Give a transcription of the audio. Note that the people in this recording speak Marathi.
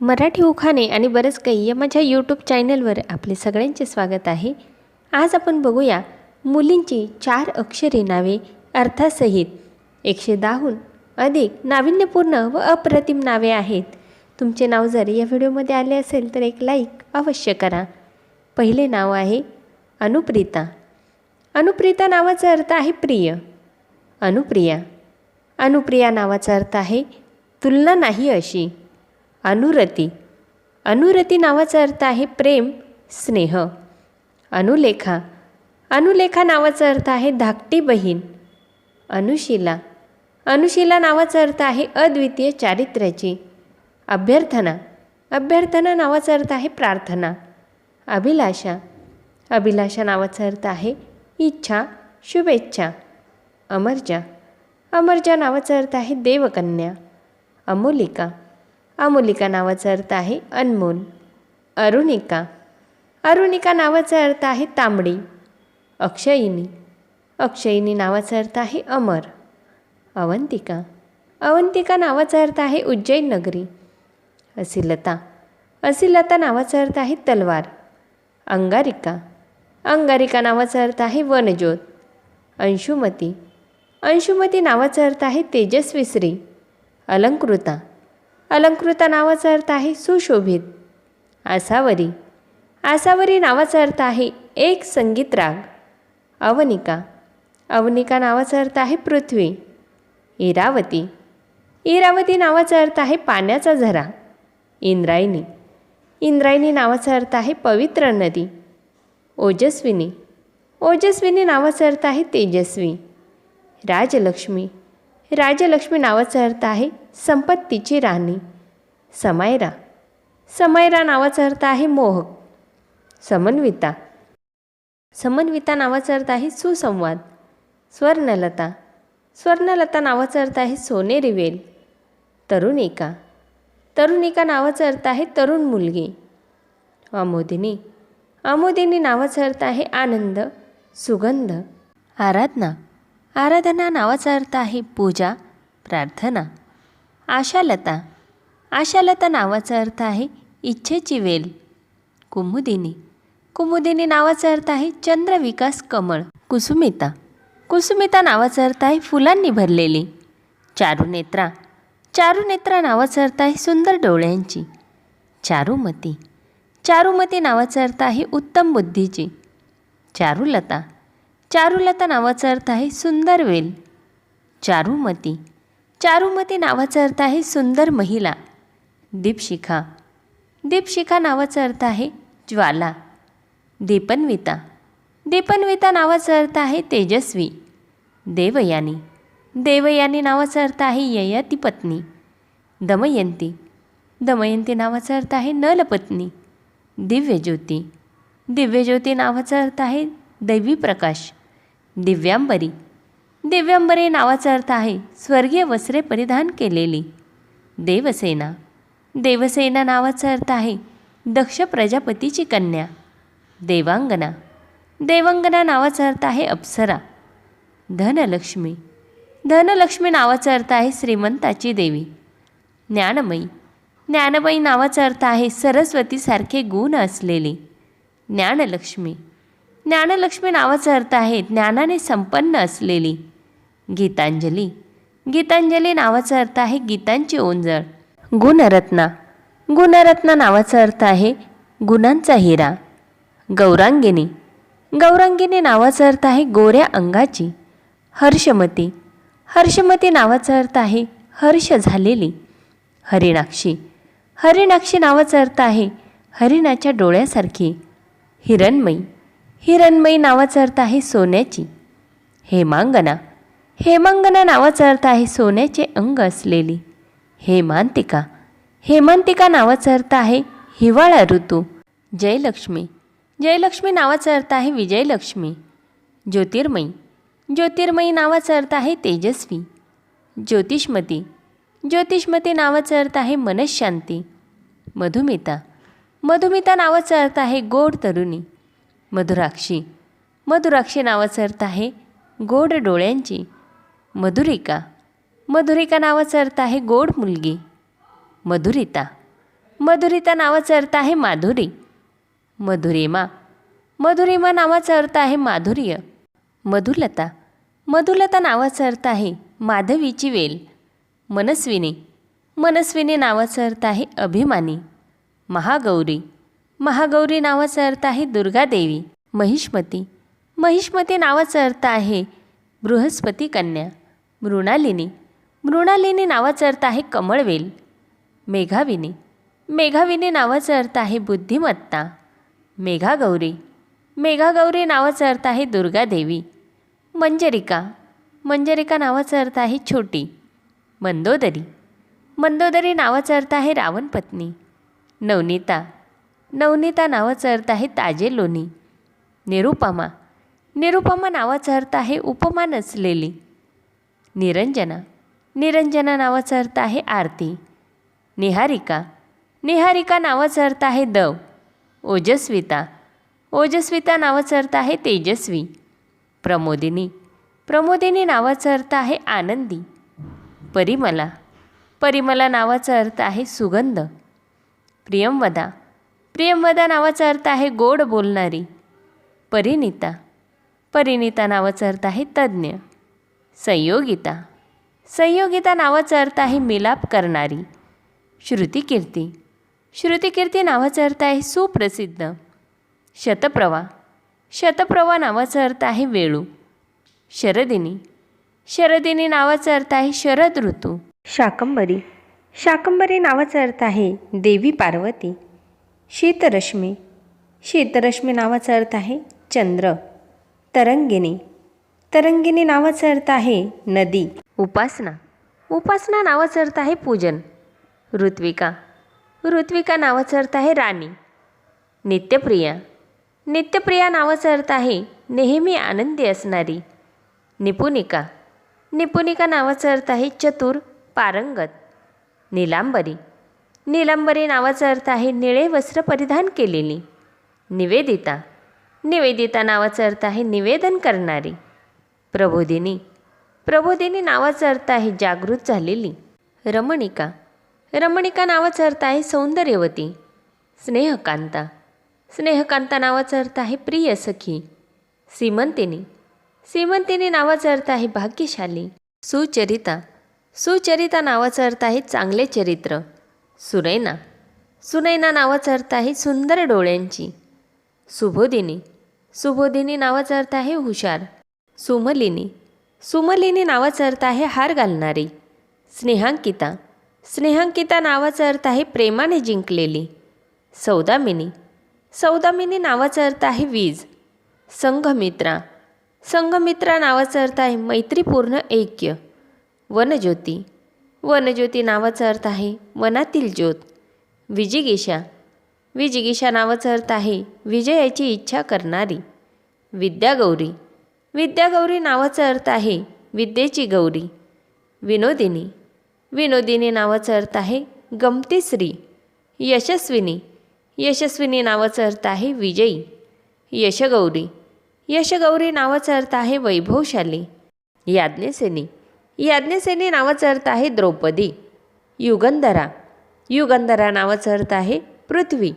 मराठी उखाणे आणि बरंच काही या माझ्या यूट्यूब चॅनलवर आपले सगळ्यांचे स्वागत आहे. आज आपण बघूया मुलींची चार अक्षरी नावे अर्थासहित. एकशे दहाहून अधिक नाविन्यपूर्ण व अप्रतिम नावे आहेत. तुमचे नाव जर या व्हिडिओमध्ये आले असेल तर एक लाईक अवश्य करा. पहिले नाव आहे अनुप्रिता. अनुप्रिता नावाचा अर्थ आहे प्रिय. अनुप्रिया. अनुप्रिया नावाचा अर्थ आहे तुलना नाही अशी. अनुरती. अनुरती नावाचा अर्थ आहे प्रेम स्नेह. अनुलेखा. अनुलेखा नावाचा अर्थ आहे धाकटी बहीण. अनुशिला. अनुशिला नावाचा अर्थ आहे अद्वितीय चारित्र्याची. अभ्यर्थना. अभ्यर्थना नावाचा अर्थ आहे प्रार्थना. अभिलाषा. अभिलाषा नावाचा अर्थ आहे इच्छा शुभेच्छा. अमरजा. अमरजा नावाचा अर्थ आहे देवकन्या. अमोलिका. अमोलिका नावाचा अर्थ आहे अनमोल. अरुणिका. अरुणिका नावाचा अर्थ आहे तांबडी. अक्षयिनी. अक्षयिनी नावाचा अर्थ आहे अमर. अवंतिका. अवंतिका नावाचा अर्थ आहे उज्जैन नगरी असिलता. असिलता नावाचा अर्थ आहे तलवार. अंगारिका. अंगारिका नावाचा अर्थ आहे वनज्योत. अंशुमती. अंशुमती नावाचा अर्थ आहे तेजस्वी श्री. अलंकृता. अलंकृता नावाचा अर्थ आहे सुशोभित. आसावरी. आसावरी नावाचा अर्थ आहे एक संगीत राग. अवनिका. अवनिका नावाचा अर्थ आहे पृथ्वी. इरावती. इरावती नावाचा अर्थ आहे पाण्याचा झरा. इंद्रायणी. इंद्रायणी नावाचा अर्थ आहे पवित्र नदी. ओजस्विनी. ओजस्विनी नावाचा अर्थ आहे तेजस्वी. राजलक्ष्मी. राजलक्ष्मी नावाचा अर्थ आहे संपत्तीची राणी. समायरा समायरा नावाचा अर्थ आहे मोहक समन्विता. समन्विता नावाचा अर्थ आहे सुसंवाद. स्वर्णलता. स्वर्णलता नावाचा अर्थ आहे सोनेरी वेल तरुणिका. तरुणिका नावाचा अर्थ आहे तरुण मुलगी. आमोदिनी. आमोदिनी नावाचा अर्थ आहे आनंद. सुगंध. आराधना. आराधना नावाचा अर्थ आहे पूजा प्रार्थना. आशालता. आशालता नावाचा अर्थ आहे इच्छेची वेल कुमुदिनी. कुमुदिनी नावाचा अर्थ आहे चंद्रविकास कमळ कुसुमिता. कुसुमिता नावाचा अर्थ आहे फुलांनी भरलेली चारुनेत्रा. चारुनेत्रा नावाचा अर्थ आहे सुंदर डोळ्यांची चारुमती. चारुमती नावाचा अर्थ आहे उत्तम बुद्धीची चारुलता. चारुलता नावाचा अर्थ आहे सुंदर वेल. चारुमती. चारुमती नावाचा अर्थ आहे सुंदर महिला. दीपशिखा. दीपशिखा नावाचा अर्थ आहे ज्वाला. दीपन्विता. दीपन्विता नावाचा अर्थ आहे तेजस्वी. देवयानी. देवयानी नावाचा अर्थ आहे ययाती पत्नी दमयंती. दमयंती नावाचा अर्थ आहे नलपत्नी. दिव्यज्योती. दिव्यज्योती नावाचा अर्थ आहे दैवी प्रकाश दिव्यांबरी. दिव्यांबरी नावाचा अर्थ आहे स्वर्गीय वस्त्रे परिधान केलेली. देवसेना. देवसेना नावाचा अर्थ आहे दक्ष प्रजापतीची कन्या. देवांगना. देवांगना नावाचा अर्थ आहे अप्सरा. धनलक्ष्मी. धनलक्ष्मी नावाचा अर्थ आहे श्रीमंताची देवी. ज्ञानमयी. ज्ञानमयी नावाचा अर्थ आहे सरस्वतीसारखे गुण असलेली. ज्ञानलक्ष्मी. ज्ञानलक्ष्मी नावाचा अर्थ आहे ज्ञानाने संपन्न असलेली. गीतांजली. गीतांजली नावाचा अर्थ आहे गीतांची ओंजळ. गुणरत्ना. गुणरत्ना नावाचा अर्थ आहे गुणांचा हिरा. गौरांगिनी. गौरांगिनी नावाचा अर्थ आहे गोऱ्या अंगाची. हर्षमती. हर्षमती नावाचा अर्थ आहे हर्ष झालेली. हरिणाक्षी. हरिणाक्षी नावाचा अर्थ आहे हरिणाच्या डोळ्यासारखी. हिरणमयी. हिरणमयी नावाचा अर्थ आहे सोन्याची. हेमांगना हेमांगना नावाचा अर्थ आहे सोन्याचे अंग असलेली. हेमांतिका हेमांतिका नावाचा अर्थ आहे हिवाळा ऋतू. जयलक्ष्मी जयलक्ष्मी नावाचा अर्थ आहे विजयलक्ष्मी. ज्योतिर्मयी ज्योतिर्मयी नावाचा अर्थ आहे तेजस्वी. ज्योतिष्मती ज्योतिष्मती नावाचा अर्थ आहे मनशांती. मधुमिता मधुमिता नावाचा अर्थ आहे गोड तरुणी. मधुराक्षी. मधुराक्षी नावाचा अर्थ आहे गोड डोळ्यांची. मधुरिका. मधुरिका नावाचा अर्थ आहे गोड मुलगी. मधुरिता. मधुरिता नावाचा अर्थ आहे माधुरी. मधुरिमा. मधुरिमा नावाचा अर्थ आहे माधुर्य. मधुलता. मधुलता नावाचा अर्थ आहे माधवीची वेल. मनस्विनी. मनस्विनी नावाचा अर्थ आहे अभिमानी. महागौरी. महागौरी नावाचा अर्थ आहे दुर्गादेवी महिष्मती. महिष्मती नावाचा अर्थ आहे बृहस्पती कन्या मृणालिनी. मृणालिनी नावाचा अर्थ आहे कमळवेल मेघाविनी. मेघाविनी नावाचा अर्थ आहे बुद्धिमत्ता. मेघागौरी. मेघागौरी नावाचा अर्थ आहे दुर्गादेवी मंजरिका. मंजरिका नावाचा अर्थ आहे छोटी मंदोदरी. मंदोदरी नावाचा अर्थ आहे रावणपत्नी. नवनीता. नवनीता नावाचा अर्थ आहे ताजे लोणी. निरुपमा. निरुपमा नावाचा अर्थ आहे उपमा नसलेली. निरंजना. निरंजना नावाचा अर्थ आहे आरती. निहारिका. निहारिका नावाचा अर्थ आहे दव. ओजस्विता. ओजस्विता नावाचा अर्थ आहे तेजस्वी. प्रमोदिनी. प्रमोदिनी नावाचा अर्थ आहे आनंदी. परिमला. परिमला नावाचा अर्थ आहे सुगंध. प्रियमवदा प्रियमदा नावाचा अर्थ आहे गोड बोलणारी. परिणिता. परिणिता नावाचा अर्थ आहे तज्ज्ञ संयोगिता. संयोगिता नावाचा अर्थ आहे मिलाप करणारी. श्रुतिकीर्ती. श्रुतिकीर्ती नावाचा अर्थ आहे सुप्रसिद्ध. शतप्रवा शतप्रवा नावाचा अर्थ आहे वेळू. शरदिनी. शरदिनी नावाचा अर्थ आहे शरद ऋतू. शाकंबरी शाकंबरी नावाचा अर्थ आहे देवी पार्वती. शीतरश्मी. शीतरश्मी नावाचा अर्थ आहे चंद्र. तरंगिणी. तरंगिणी नावाचा अर्थ आहे नदी. उपासना. उपासना नावाचा अर्थ आहे पूजन. ऋत्विका. ऋत्विका नावाचा अर्थ आहे राणी. नित्यप्रिया. नित्यप्रिया नावाचा अर्थ आहे नेहमी आनंदी असणारी. निपुणिका निपुणिका नावाचा अर्थ आहे चतुर पारंगत. निलांबरी. निलंबरी नावाचा अर्थ आहे निळे वस्त्र परिधान केलेली. निवेदिता. निवेदिता नावाचा अर्थ आहे निवेदन करणारी. प्रबोधिनी. प्रबोधिनी नावाचा अर्थ आहे जागृत झालेली. रमणिका. रमणिका नावाचा अर्थ आहे सौंदर्यवती. स्नेहकांता. स्नेहकांता नावाचा अर्थ आहे प्रिय सखी. सीमंतिनी. सीमंतिनी नावाचा अर्थ आहे भाग्यशाली. सुचरिता. सुचरिता नावाचा अर्थ आहे चांगले चरित्र. सुनैना. सुनैना नावाचा अर्थ आहे सुंदर डोळ्यांची. सुबोधिनी. सुबोधिनी नावाचा अर्थ आहे हुशार. सुमलिनी. सुमलिनी नावाचा अर्थ आहे हार घालणारी. स्नेहांकिता. स्नेहांकिता नावाचा अर्थ आहे प्रेमाने जिंकलेली. सौदामिनी. सौदामिनी नावाचा अर्थ आहे वीज. संघमित्रा. संघमित्रा नावाचा अर्थ आहे मैत्रीपूर्ण ऐक्य. वनज्योती. वनज्योती नावाचा अर्थ आहे वनातील ज्योत. विजिगिषा. विजिगिषा नावाचा अर्थ आहे विजयाची इच्छा करणारी. विद्यागौरी. विद्यागौरी नावाचा अर्थ आहे विद्येची गौरी. विनोदिनी. विनोदिनी नावाचा अर्थ आहे गमती स्त्री. यशस्विनी. यशस्विनी नावाचा अर्थ आहे विजयी. यशगौरी. यशगौरी नावाचा अर्थ आहे वैभवशाली. याज्ञसेनी. याज्ञसेनी नावाचा अर्थ आहे द्रौपदी. युगंधरा. युगंधरा नावाचा अर्थ आहे पृथ्वी.